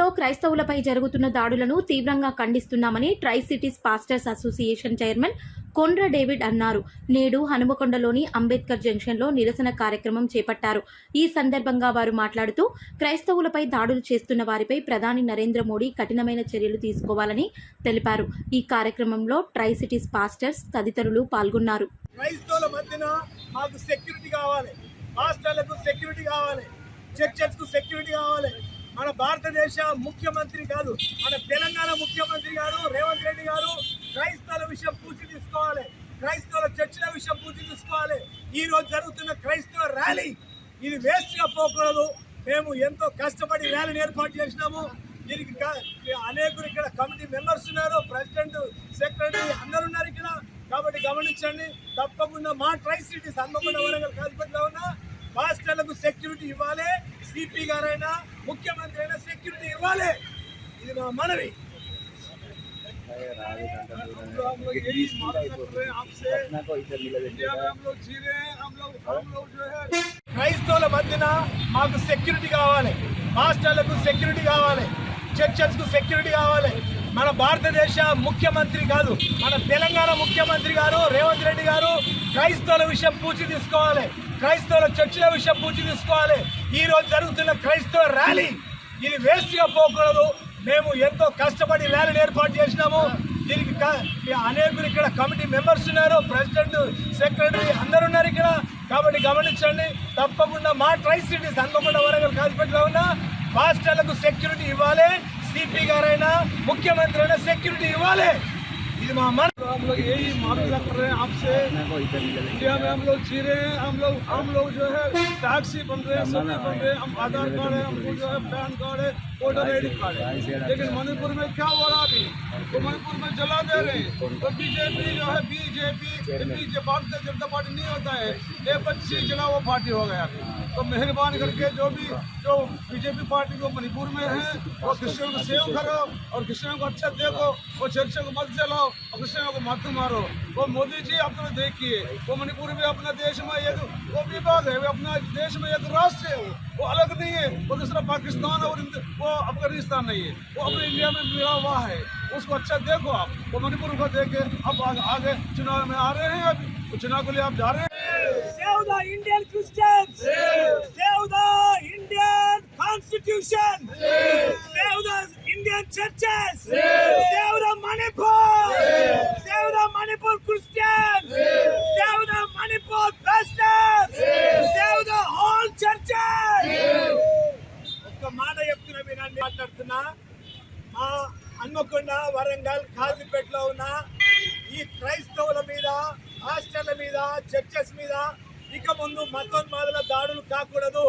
మణిపూర్లో క్రైస్తవులపై జరుగుతున్న దాడులను తీవ్రంగా ఖండిస్తున్నామని tri cities pastors association chairman Kondra David అన్నారు. నేడు హనుమకొండలోని అంబేద్కర్ జంక్షన్లో నిరసన కార్యక్రమం చేపట్టారు. ఈ సందర్భంగా వారు మాట్లాడుతూ క్రైస్తవులపై దాడులు చేస్తున్న వారిపై ప్రధాని నరేంద్ర మోడీ కఠినమైన చర్యలు తీసుకోవాలని తెలిపారు. ఈ కార్యక్రమంలో ట్రై సిటీస్ పాస్టర్స్ తదితరులు పాల్గొన్నారు. క్రైస్తవుల మధ్యన మాకు సెక్యూరిటీ కావాలి. సెక్యూరిటీ కావాలి. చర్చెస్కు సెక్యూరిటీ కావాలి. మన భారతదేశ ముఖ్యమంత్రి కాదు మన తెలంగాణ ముఖ్యమంత్రి గారు రేవంత్ రెడ్డి గారు క్రైస్తవుల విషయం పూర్తి తీసుకోవాలి క్రైస్తవుల చర్చల విషయం పూర్తి తీసుకోవాలి. ఈ రోజు జరుగుతున్న క్రైస్తవ ర్యాలీ ఇది వేస్ట్గా పోకూడదు. మేము ఎంతో కష్టపడి ర్యాలీని ఏర్పాటు చేసినాము. దీనికి అనేకులు ఇక్కడ కమిటీ మెంబర్స్ ఉన్నారు ప్రెసిడెంట్ సెక్రటరీ అందరు ఉన్నారు ఇక్కడ. కాబట్టి గమనించండి తప్పకుండా మా ట్రై సిటీస్ హన్మకొండ వరంగల్ కాజీపేటలో ఉన్న మాస్టర్లకు సెక్యూరిటీ ఇవ్వాలి. సిపి గారైనా ముఖ్యమంత్రి అయినా సెక్యూరిటీ ఇవ్వాలి. ఇది నా మనవి. క్రైస్తవుల మధ్యన మాకు సెక్యూరిటీ కావాలి. మాస్టర్లకు సెక్యూరిటీ కావాలి. చర్చస్కు సెక్యూరిటీ కావాలి. మన భారతదేశ ముఖ్యమంత్రి కాదు మన తెలంగాణ ముఖ్యమంత్రి గారు రేవంత్ రెడ్డి గారు క్రైస్తవుల విషయం పూచి తీసుకోవాలి. క్రైస్తవుల చర్చిల విషయం పూర్తి తీసుకోవాలి ఈ రోజు జరుగుతున్న క్రైస్తవ ర్యాలీ ఇది వేస్ట్గా పోకూడదు. మేము ఎంతో కష్టపడి ర్యాలీని ఏర్పాటు చేసినాము. దీనికి అనేకులు ఇక్కడ కమిటీ మెంబర్స్ ఉన్నారు. ప్రెసిడెంట్ సెక్రటరీ అందరు ఉన్నారు ఇక్కడ. కాబట్టి గమనించండి తప్పకుండా మా ట్రై సిటీస్ హన్మకొండ వరంగల్ కాజ్పేటలో ఉన్న మాస్టర్లకు సెక్యూరిటీ ఇవ్వాలి. సిపి గారైనా ముఖ్యమంత్రి అయినా సెక్యూరిటీ ఇవ్వాలి. ఇది మా మన हम लोग यही मांग कर रहे हैं आपसे। इंडिया में हम लोग जी रहे हैं हम लोग हम लोग जो है टैक्सी बन रहे हैं सभी बन रहे हैं हम आधार कार्ड है हमको जो है पैन कार्ड है वोटर आई डी कार्ड है। लेकिन मणिपुर में क्या हो रहा अभी? तो मणिपुर में जला दे रहे हैं। तो बीजेपी जो है BJP BJP Bharatiya Janata party नहीं होता है। ये पच्चीस जना वो पार्टी हो गया अभी। तो मेहरबान करके जो भी जो बीजेपी पार्टी को मणिपुर में है वो क्रिश्चियन को सेव करो और क्रिश्चियन को अच्छा देखो वो चर्चों को मत जलाओ और क्रिश्चियनों को मत मारो। वो मोदी जी अपना देखिए वो मणिपुर में अपने देश में एक वो विभाग है वो अपना देश में एक राष्ट्र है वो अलग नहीं है वो दूसरा पाकिस्तान और वो अफ़गानिस्तान नहीं है वो अपने इंडिया में मिला हुआ है उसको अच्छा देखो आप वो मणिपुर को देखे आगे, आगे चुनाव में आ रहे हैं अभी तो चुनाव के लिए आप जा रहे हैं। Save the Indian Christians! Save the Indian Constitution! Save the Indian churches! Save the Manipur! Save the Manipur Christians! Save the Manipur pastors! Save the whole churches! ఒక్క మాట చెప్తున్నా వినండి మాట్లాడుతున్నా మా హన్మకొండ వరంగల్ కాజీపేటలో ఉన్న ఈ క్రైస్తవుల మీద హాస్టళ్ళ మీద చర్చెస్ మీద ఇక ముందు మతోన్మాదుల దాడులు కాకూడదు.